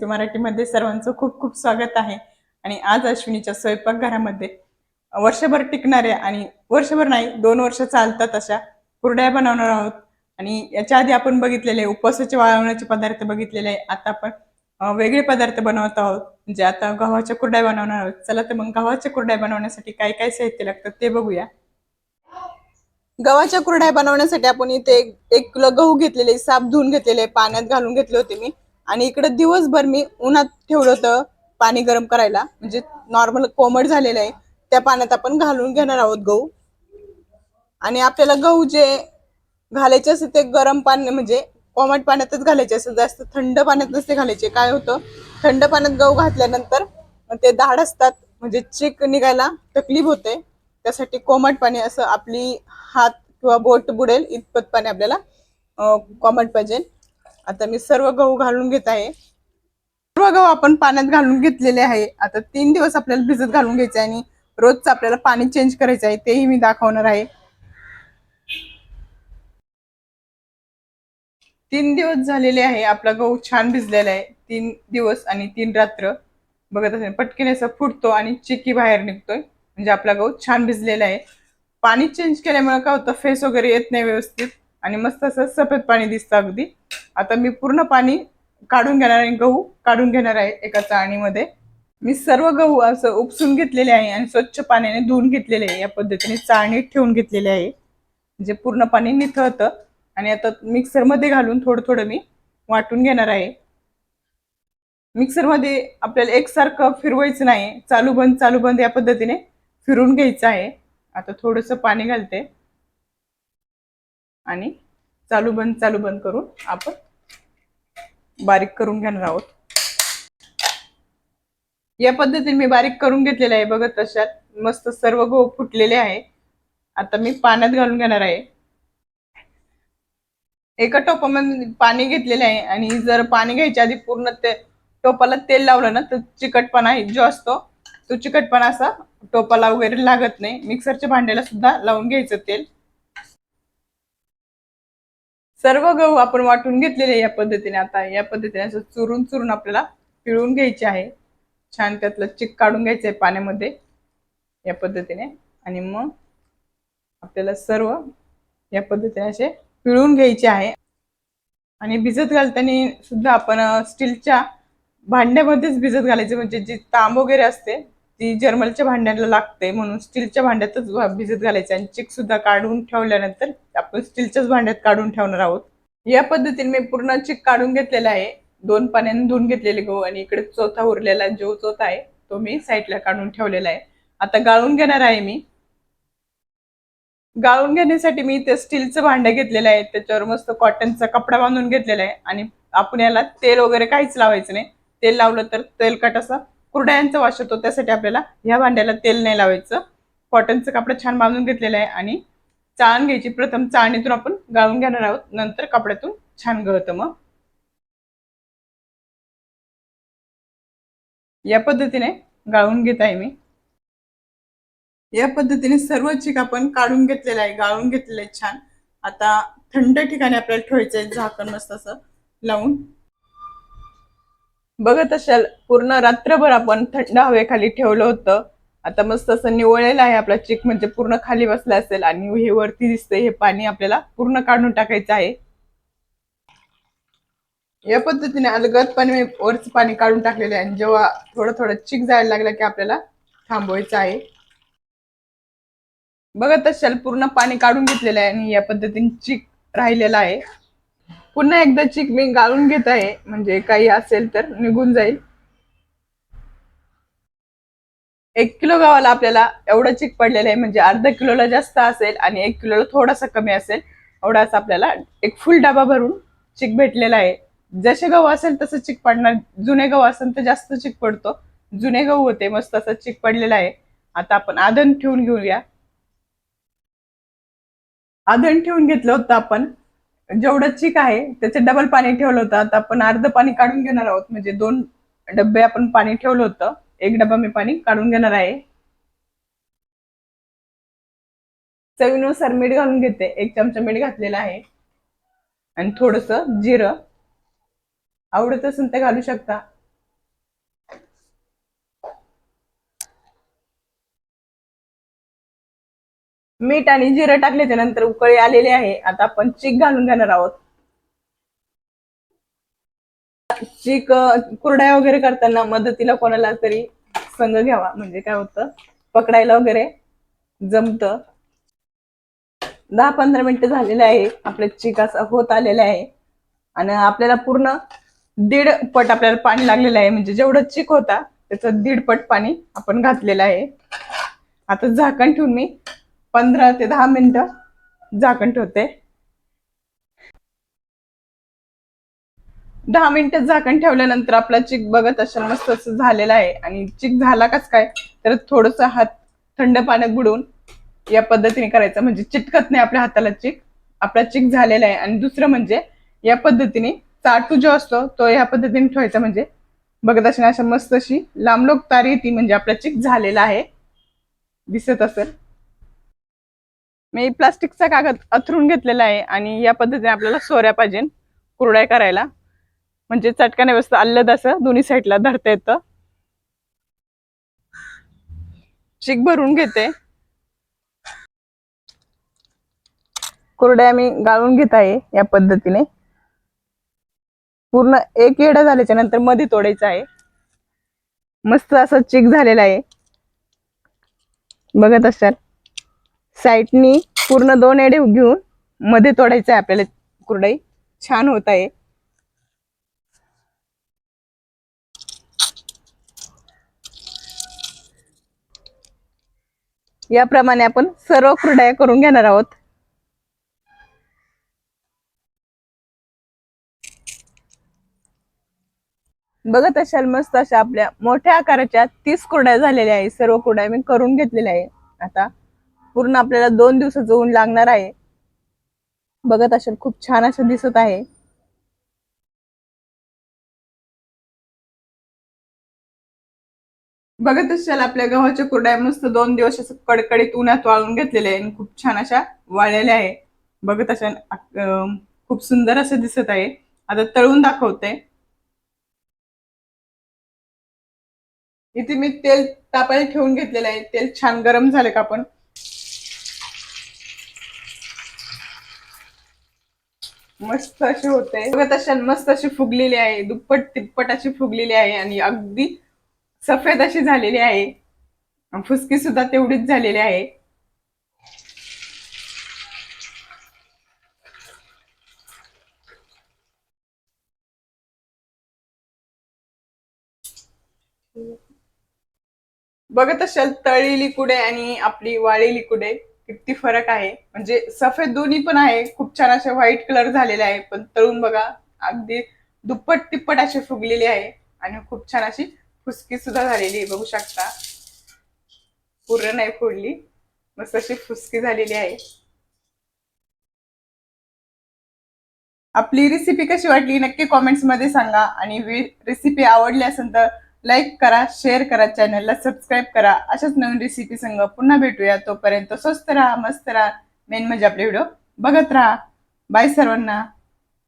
Recipe मराठीमध्ये सर्वांचं खूप खूप स्वागत आहे. आणि आज अश्विनीच्या स्वयंपाकघरामध्ये वर्षभर टिकणाऱ्या आणि वर्षभर नाही दोन वर्ष चालतात अशा कुरड्या बनवणार आहोत. आणि याच्या आधी आपण बघितलेले उपवासाचे वाळवण्याचे पदार्थ बघितलेले आहे आता आपण वेगळे पदार्थ बनवत आहोत. म्हणजे आता गव्हाच्या कुरड्या बनवणार आहोत. चला तर मग गव्हाच्या कुरड्या बनवण्यासाठी काय काय साहित्य लागतं ते बघूया. गव्हाच्या कुरड्या बनवण्यासाठी आपण इथे एक एक किलो गहू घेतलेले साफ धुवून घेतलेले पाण्यात घालून घेतले होते मी. आणि इकडे दिवसभर मी उन्हात ठेवलं होतं पाणी गरम करायला. म्हणजे नॉर्मल कोमट झालेलं आहे. त्या पाण्यात आपण घालून घेणार आहोत गहू. आणि आपल्याला गहू जे घालायचे असते ते गरम पाणी म्हणजे कोमट पाण्यातच घालायचे असते जास्त थंड पाण्यात नसते घालायचे. काय होतं? थंड पाण्यात गहू घातल्यानंतर ते दाढ असतात. म्हणजे चिक निघायला तकलीफ होते. त्यासाठी कोमट पाणी असं आपली हात किंवा बोट बुडेल इतपत पाणी आपल्याला कोमट पाहिजे. आता मी सर्व गहू घालून घेत आहे. सर्व गहू आपण पाण्यात घालून घेतलेले आहे. आता तीन दिवस आपल्याला भिजत घालून घ्यायचे आहे आणि रोजचं आपल्याला पाणी चेंज करायचं आहे. तेही मी दाखवणार आहे. तीन दिवस झालेले आहे आपला गहू छान भिजलेला आहे. तीन दिवस आणि तीन रात्र. बघत असेल पटकन असं फुटतो आणि चिकी बाहेर निघतोय. म्हणजे आपला गहू छान भिजलेला आहे. पाणी चेंज केल्यामुळे काय होतं फेस वगैरे येत नाही व्यवस्थित आणि मस्त असं सफेद पाणी दिसतं अगदी. आता मी पूर्ण पाणी काढून घेणार आहे गहू काढून घेणार आहे एका चाळणीमध्ये. मी सर्व गहू असं उपसून घेतलेले आहे आणि स्वच्छ पाण्याने धुवून घेतलेले आहे. या पद्धतीने चाळणीत ठेवून घेतलेले आहे. म्हणजे पूर्ण पाणी निथळतं आणि आता मिक्सरमध्ये घालून थोडं थोडं मी वाटून घेणार आहे. मिक्सरमध्ये आपल्याला एकसारखं फिरवायचं नाही. चालू बंद चालू बंद या पद्धतीने फिरून घ्यायचं आहे. आता थोडंसं पाणी घालते. आणि चालू बंद चालू बंद करून आपण बारीक करून घेणार आहोत. या पद्धतीने मी बारीक करून घेतलेलं आहे बघत तशात मस्त सर्व गहू फुटलेले आहे. आता मी पाण्यात घालून घेणार आहे. एका टोपामध्ये पाणी घेतलेले आहे आणि जर पाणी घ्यायच्या आधी पूर्ण ते टोपाला तेल लावलं ना तर चिकटपणा जो असतो तो चिकटपणा असा टोपाला वगैरे लागत नाही. मिक्सरच्या भांड्याला सुद्धा लावून घ्यायचं तेल. सर्व गहू आपण वाटून घेतलेले या पद्धतीने आता या पद्धतीने असं चुरून चुरून आपल्याला पिळून घ्यायचे आहे. छान त्यातलं चिक काढून घ्यायचं आहे पाण्यामध्ये या पद्धतीने. आणि मग आपल्याला सर्व या पद्धतीने असे पिळून घ्यायचे आहे. आणि भिजत घालताना सुद्धा आपण स्टीलच्या भांड्यामध्येच भिजत घालायचे. म्हणजे जी तांब वगैरे असते ती जर्मलच्या भांड्याला लागते म्हणून स्टीलच्या भांड्यातच भिजत घालायचे आणि चिक सुद्धा काढून ठेवल्यानंतर आपण स्टीलच्याच भांड्यात काढून ठेवणार आहोत. या पद्धतीने मी पूर्ण चिक काढून घेतलेला आहे. दोन पाण्याने धुवून घेतलेले गहू आणि इकडे चौथा उरलेला जो चौथा आहे तो मी साईडला काढून ठेवलेला आहे. आता गाळून घेणार आहे मी. गाळून घेण्यासाठी मी ते स्टीलचं भांडं घेतलेलं आहे. त्याच्यावर मस्त कॉटनचा कपडा बांधून घेतलेला आहे. आणि आपण याला तेल वगैरे काहीच लावायचं नाही. तेल लावलं तर तेलकट असा कुरड्यांचा वास येतो त्यासाठी आपल्याला ह्या भांड्याला तेल नाही लावायचं. कॉटनचं कापड छान बांधून घेतलेलं आहे आणि चाळण घ्यायची. प्रथम चाळणीतून आपण गाळून घेणार आहोत. नंतर कपड्यातून छान गळतं मग. या पद्धतीने गाळून घेत आहे मी. या पद्धतीने सर्व चिक आपण काढून घेतलेलं आहे. गाळून घेतलेलं आहे छान. आता थंड ठिकाणी आपल्याला ठेवायचं आहे. झाकण मस्त असं लावून. बघत असाल पूर्ण रात्रभर आपण थंड हवेखाली ठेवलं होतं. आता मस्त असं निवळलेलं आहे आपला चिक म्हणजे पूर्ण खाली बसला असेल आणि हे वरती दिसतंय हे पाणी आपल्याला पूर्ण काढून टाकायचं आहे. या पद्धतीने अलगदपणे मी वरचं पाणी काढून टाकलेलं आहे आणि जेव्हा थोडं थोडं चिक जायला लागलं की आपल्याला थांबवायचं आहे. बघत असाल पूर्ण पाणी काढून घेतलेलं आहे आणि या पद्धतीने चिक राहिलेला आहे. पुन्हा एकदा चिक मी गाळून घेत आहे. म्हणजे काही असेल तर निघून जाईल. एक किलो गव्हाला आपल्याला एवढं चिक पडलेलं आहे. म्हणजे अर्धा किलोला जास्त असेल आणि एक किलोला थोडासा कमी असेल. एवढाच आपल्याला एक फुल डबा भरून चिक भेटलेला आहे. जसे गहू असेल तसं चिक पडणार. जुने गहू असेल तर जास्त चिक पडतो. जुने गहू होते मस्त असं चिक पडलेला आहे. आता आपण आदन ठेवून घेऊया. आधण ठेवून घेतलं होतं आपण. जेवढं चिक आहे त्याचे डबल पाणी ठेवलं होतं. आता आपण अर्ध पाणी काढून घेणार आहोत. म्हणजे दोन डबे आपण पाणी ठेवलं होतं. एक डबा मी पाणी काढून घेणार आहे. चवीनुसार मीठ घालून घेते. एक चमचा मीठ घातलेला आहे. आणि थोडस जिरं. आवडत असेल ते घालू शकता. मीठ आणि जिरं टाकल्याच्या नंतर उकळी आलेली आहे. आता आपण चीक घालून घेणार आहोत. चीक कुरड्या वगैरे करताना मदतीला कोणाला तरी संघ घ्यावा. म्हणजे काय होतं? पकडायला वगैरे जमत. दहा पंधरा मिनिटं झालेले आहे. आपलं चीक असं होत आलेलं आहे. आणि आपल्याला पूर्ण दीड पट आपल्याला पाणी लागलेलं आहे. म्हणजे जेवढं चीक होता त्याचं दीड पट पाणी आपण घातलेलं आहे. आता झाकण ठेवून मी पंधरा ते दहा मिनिटं झाकण ठेवते. दहा मिनिटं झाकण ठेवल्यानंतर आपला चिक बघत असेल मस्त असं झालेला आहे. आणि चिक झाला कस काय? तर थोडस हात थंड पाण्यात बुडवून या पद्धतीने करायचं. म्हणजे चिटकत नाही आपल्या हाताला चिक. आपला चिक झालेला आहे. आणि दुसरं म्हणजे या पद्धतीने चाटू जो असतो तो या पद्धतीने ठेवायचा. म्हणजे बघत असेल अशा मस्त अशी लांबलोक तारी येते. म्हणजे आपला चिक झालेला आहे. दिसत असेल. मी प्लास्टिकचा कागद अथरून घेतलेला आहे आणि या पद्धतीने आपल्याला सोऱ्या पाहिजे कुरड्या करायला. म्हणजे चटकाने व्यवस्थित आल्लद असं दोन्ही साईडला धरता येतं. चिक भरून घेते. कुरड्या मी गाळून घेत आहे या पद्धतीने. पूर्ण एक येडा झाल्याच्यानंतरमध्ये तोडायचं आहे. मस्त असं चिक झालेला आहे. बघत असाल. साईडनी पूर्ण दोन एडे घेऊन मध्ये तोडायचं आहे आपल्याला कुरडाई. छान होत आहे. याप्रमाणे आपण सर्व कुरड्या करून घेणार आहोत. बघत असाल मस्त अशा आपल्या मोठ्या आकाराच्या तीस कुरड्या झालेल्या आहे सर्व कुरड्या मी करून घेतलेल्या आहे आता पूर्ण आपल्याला दोन दिवसाचं ऊन लागणार आहे. बघत असेल खूप छान असं दिसत आहे. बघत असाल आपल्या गव्हाच्या कुरड्या मस्त दोन दिवस असं कडकडीत उन्हात वाळून घेतलेल्या आहे आणि खूप छान अशा वाळलेल्या आहे बघत असाल अं, खूप सुंदर असं दिसत आहे. आता तळून दाखवते. इथे मी तेल तापायला ठेवून घेतलेलं आहे. तेल छान गरम झालं का आपण? मस्त असे होते. बघत असाल मस्त अशी फुगलेली आहे. दुप्पट तिप्पट अशी फुगलेली आहे आणि अगदी सफेद अशी झालेली आहे. फुसकी सुद्धा तेवढीच झालेली आहे. बघत असाल तळलेली कुडे आणि आपली वाळलेली कुडे. किती फरक आहे. म्हणजे सफेद दोन्ही पण आहे. खूप छान असे व्हाईट कलर झालेले आहे. पण तळून बघा अगदी दुप्पट तिप्पट अशी फुगलेले आहे. आणि खूप छान अशी फुसकी सुद्धा झालेली आहे. बघू शकता. पूर्ण नाही फोडली. मस्त अशी फुसकी झालेली आहे. आपली रेसिपी कशी वाटली? नक्की कॉमेंट्समध्ये सांगा. आणि रेसिपी आवडली असेल तर लाईक करा शेअर करा चॅनलला सबस्क्राईब करा. अशाच नवीन रेसिपी संग पुन्हा भेटूया. तोपर्यंत स्वस्त राहा मस्त राहा. मेन म्हणजे आपले व्हिडिओ बघत राहा. बाय सर्वांना.